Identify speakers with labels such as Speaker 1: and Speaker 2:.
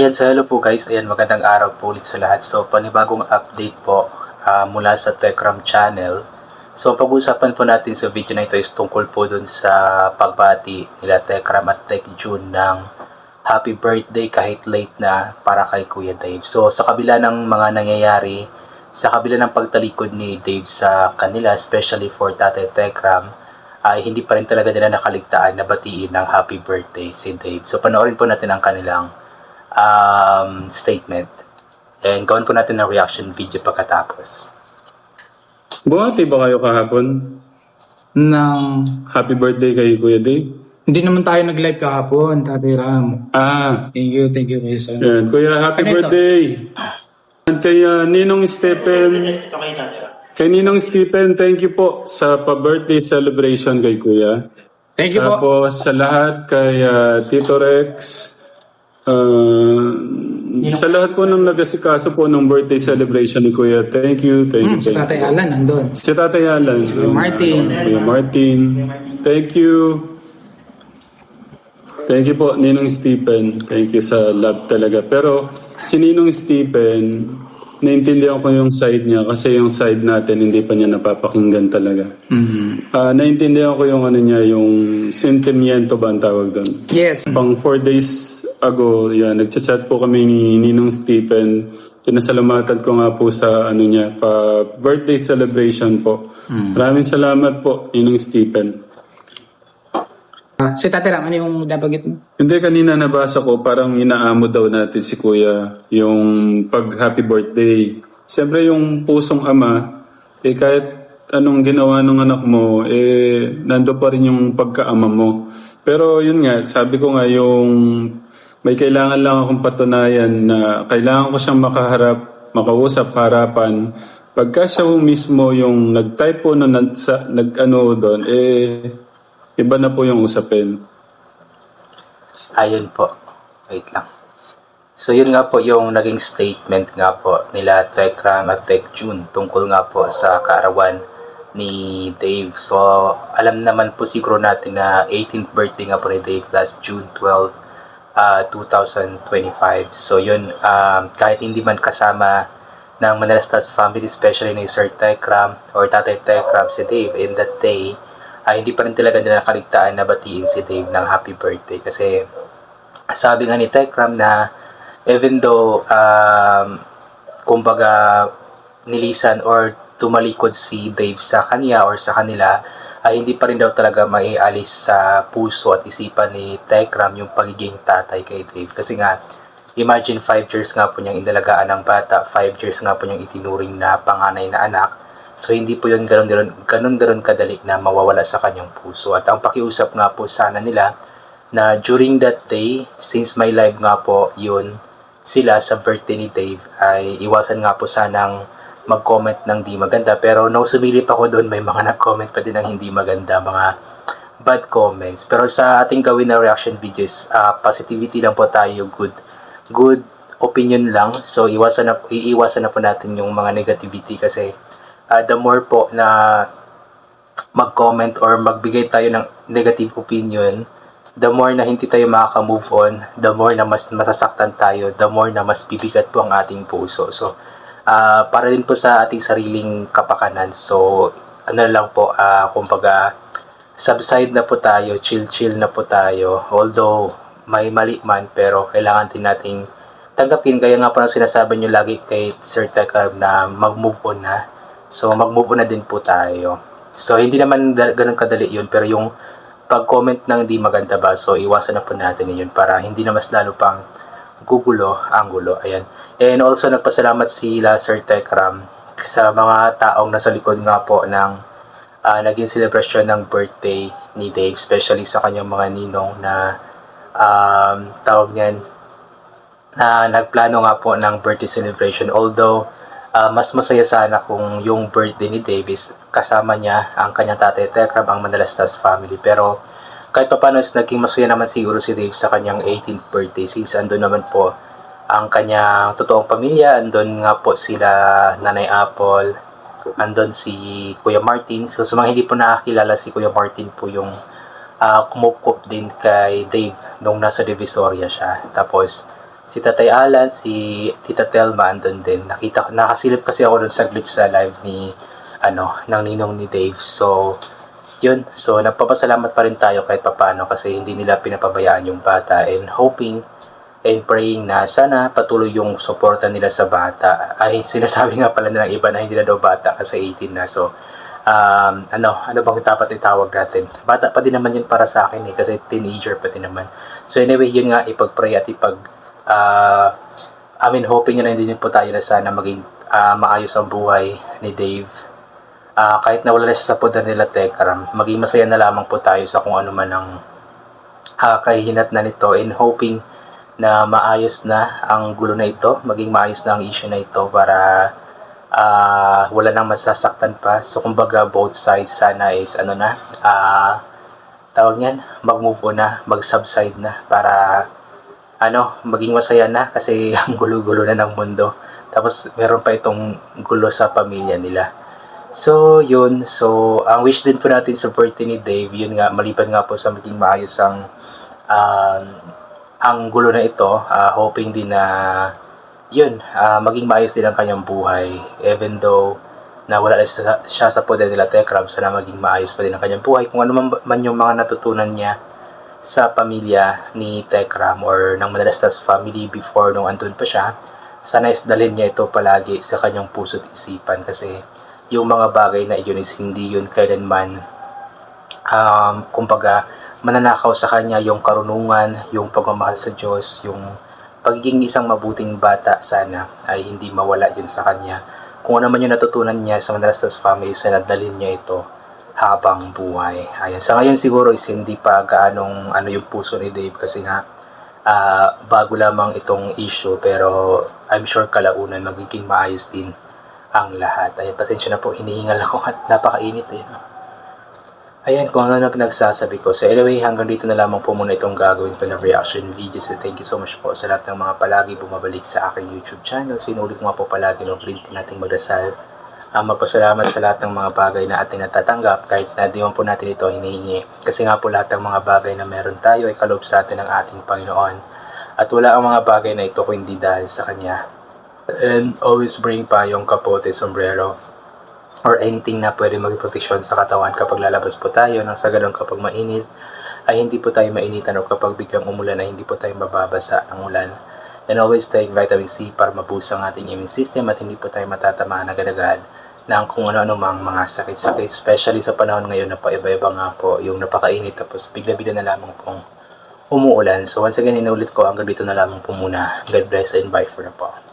Speaker 1: Ayan, so hello po guys. Ayan, magandang araw po ulit sa lahat. So, panibagong update po ah, mula sa Techram channel. So, pag-uusapan po natin sa video na ito is tungkol po dun sa pagbati nila Techram at Tech June ng happy birthday kahit late na para kay Kuya Dave. So, sa kabila ng mga nangyayari, sa kabila ng pagtalikod ni Dave sa kanila, especially for Tate Techram, ay hindi pa rin talaga nila nakaligtaan na batiin ng happy birthday si Dave. So, panoorin po natin ang kanilang um, statement. And gawin po natin ng reaction video pagkatapos.
Speaker 2: Buhati ba kayo kahapon?
Speaker 3: ng
Speaker 2: Happy birthday kay Kuya Dave.
Speaker 3: hindi naman tayo nag-live kahapon, Tatay Ram.
Speaker 2: Ah,
Speaker 3: Thank you, thank you, Kuya Sam.
Speaker 2: yan. Kuya, happy
Speaker 3: Ano ito?
Speaker 2: birthday. Kay ah, Ninong Stephen. Kay Ninong Stephen, thank you po sa pa-birthday celebration kay Kuya.
Speaker 3: Thank you po.
Speaker 2: Tapos sa lahat kay ah, Tito Rex. Ah, sa lahat po ng nagasikaso po ng birthday celebration ni Kuya. Thank you, thank you,
Speaker 3: Hmm, si
Speaker 2: thank
Speaker 3: Tatay
Speaker 2: you.
Speaker 3: Alan nandun.
Speaker 2: Si Tatay Alan.
Speaker 3: Martin.
Speaker 2: Kuya Martin. Thank you. Thank you po, Ninong Stephen. Thank you sa love talaga. Pero si Ninong Stephen, naintindihan ko yung side niya kasi yung side natin hindi pa niya napapakinggan talaga.
Speaker 3: Mhm.
Speaker 2: Ah, naintindihan ko yung ano niya, yung sentimiento ba ang tawag doon.
Speaker 3: Yes.
Speaker 2: Pang four days ago, yan, nagchat-chat po kami ni Ninong Stephen. Pinasalamatan ko nga po sa ano niya, pa birthday celebration po. Maraming salamat po, Ninong Stephen.
Speaker 3: Ah, si Tatay Ram, ano yung nabanggit mo?
Speaker 2: Hindi, kanina nabasa ko, parang inaamo daw natin si Kuya yung pag happy birthday. Siyempre yung pusong ama, eh kahit anong ginawa ng anak mo, eh nando pa rin yung pagkaama mo. Pero yun nga, sabi ko nga yung may kailangan lang akong patunayan na kailangan ko siyang makaharap, makausap harapan. Pagka siya mismo yung nag-type po na nag, nag-ano doon, eh iba na po yung usapin.
Speaker 1: Ayun po. Wait lang. So, yun nga po yung naging statement nga po nila Techram at Tech June tungkol nga po sa kaarawan ni Dave. So, alam naman po siguro natin na 18th birthday nga po ni Dave last June 12, ah, 2025. So, yun, um, kahit hindi man kasama ng Manalastas family, especially ni Sir Techram or Tatay Techram si Dave in that day, ay hindi pa rin talaga nila nakaligtaan na batiin si Dave ng happy birthday kasi sabi nga ni Techram na even though um, kumbaga nilisan or tumalikod si Dave sa kanya or sa kanila ay hindi pa rin daw talaga maialis sa puso at isipan ni Techram yung pagiging tatay kay Dave kasi nga imagine 5 years nga po niyang inalagaan ng bata 5 years nga po niyang itinuring na panganay na anak So hindi po yun ganun ganun ganun ganun kadali na mawawala sa kanyang puso. At ang pakiusap nga po sana nila na during that day, since may live nga po yun sila sa birthday ni Dave, ay iwasan nga po sanang mag-comment ng di maganda. Pero nung sumilip ako doon, may mga nag-comment pa din ng hindi maganda, mga bad comments. Pero sa ating gawin na reaction videos, ah, positivity lang po tayo, good good opinion lang. So iwasan na iiwasan na po natin yung mga negativity kasi uh, the more po na mag-comment or magbigay tayo ng negative opinion, the more na hindi tayo makaka-move on, the more na mas masasaktan tayo, the more na mas bibigat po ang ating puso. So, uh, para din po sa ating sariling kapakanan. So, ano lang po, uh, kumbaga, subside na po tayo, chill-chill na po tayo. Although, may mali man, pero kailangan din nating tanggapin. Kaya nga po ang sinasabi nyo lagi kay Sir Tekar na mag-move on na. So, mag-move on na din po tayo. So, hindi naman ganun kadali yun, pero yung pag-comment ng di maganda ba, so iwasan na po natin yun para hindi na mas lalo pang gugulo ang gulo. Ayan. And also, nagpasalamat sila Sir Tekram sa mga taong nasa likod nga po ng ah, naging celebration ng birthday ni Dave, especially sa kanyang mga ninong na um, tawag niyan, na nagplano nga po ng birthday celebration. Although, ah, mas masaya sana kung yung birthday ni Davis kasama niya ang kanyang tatay Tekram, ang Manalastas family. Pero kahit pa paano, naging masaya naman siguro si Dave sa kanyang 18th birthday since andun naman po ang kanyang totoong pamilya. Andun nga po sila Nanay Apple, andun si Kuya Martin. So sa mga hindi po nakakilala, si Kuya Martin po yung ah, kumupkup din kay Dave nung nasa Divisoria siya. Tapos si Tatay Alan, si Tita Telma andun din. Nakita nakasilip kasi ako dun saglit sa live ni, ano, ng ninong ni Dave. So, yun. So, nagpapasalamat pa rin tayo kahit papano kasi hindi nila pinapabayaan yung bata and hoping and praying na sana patuloy yung suporta nila sa bata. Ay, sinasabi nga pala nilang iba na hindi na daw bata kasi 18 na. So, um, ano, ano bang dapat itawag natin? Bata pa din naman yun para sa akin eh, kasi teenager pa din naman. So anyway, yun nga, ipag-pray at ipag, uh, I mean, hoping na din po tayo na sana maging ah, maayos ang buhay ni Dave. Ah, kahit nawala na siya sa poder nila Tekram, maging masaya na lamang po tayo sa kung ano man ang ah, kahihinat na nito and hoping na maayos na ang gulo na ito, maging maayos na ang issue na ito para ah wala nang masasaktan pa. So, kumbaga, both sides sana is, ano na, ah tawag niyan, mag-move on na, mag-subside na, para, ano, maging masaya na, kasi ang gulo-gulo na ng mundo. Tapos, meron pa itong gulo sa pamilya nila. So, yun. So, ang wish din po natin sa birthday ni Dave, yun nga, maliban nga po sa maging maayos ang, ah, ang gulo na ito, ah, hoping din na, yun, ah, maging maayos din ang kanyang buhay. Even though, na wala na siya, siya sa poder nila Tekram, sana maging maayos pa din ang kanyang buhay. Kung ano man, man yung mga natutunan niya sa pamilya ni Tekram or ng Madalastas family before nung andun pa siya, sana is dalhin niya ito palagi sa kanyang puso't isipan kasi yung mga bagay na yun is hindi yun kailanman um, kumbaga mananakaw sa kanya yung karunungan, yung pagmamahal sa Diyos, yung pagiging isang mabuting bata sana ay hindi mawala yun sa kanya. Kung ano man yung natutunan niya sa Manalastas family, sana dalhin niya ito habang buhay. Ayan. Sa ngayon siguro is hindi pa gaanong ano yung puso ni Dave kasi nga ah, bago lamang itong issue pero I'm sure kalaunan magiging maayos din ang lahat. Ayan, pasensya na po, hinihingal ako at napakainit eh. Ayan, kung ano na pinagsasabi ko. So anyway, hanggang dito na lamang po muna itong gagawin ko na reaction video. So thank you so much po sa lahat ng mga palagi bumabalik sa aking YouTube channel. Sinulit ko nga po palagi rin po nating magdasal. Ang magpasalamat sa lahat ng mga bagay na ating natatanggap kahit na di man po natin ito hinihingi. Kasi nga po lahat ng mga bagay na meron tayo ay kaloob sa atin ng ating Panginoon. At wala ang mga bagay na ito kung hindi dahil sa Kanya. And always bring pa yung kapote, sombrero, or anything na pwede maging proteksyon sa katawan kapag lalabas po tayo nang sa ganun kapag mainit ay hindi po tayo mainitan o kapag biglang umulan ay hindi po tayo mababasa ng ulan. And always take vitamin C para mabusa ang ating immune system at hindi po tayo matatamaan agad-agad ng kung ano-ano mang mga sakit-sakit. Especially sa panahon ngayon na paiba-iba nga po yung napakainit tapos bigla-bigla na lamang pong umuulan. So once again, inulit ko hanggang dito na lamang po muna. God bless and bye for na po.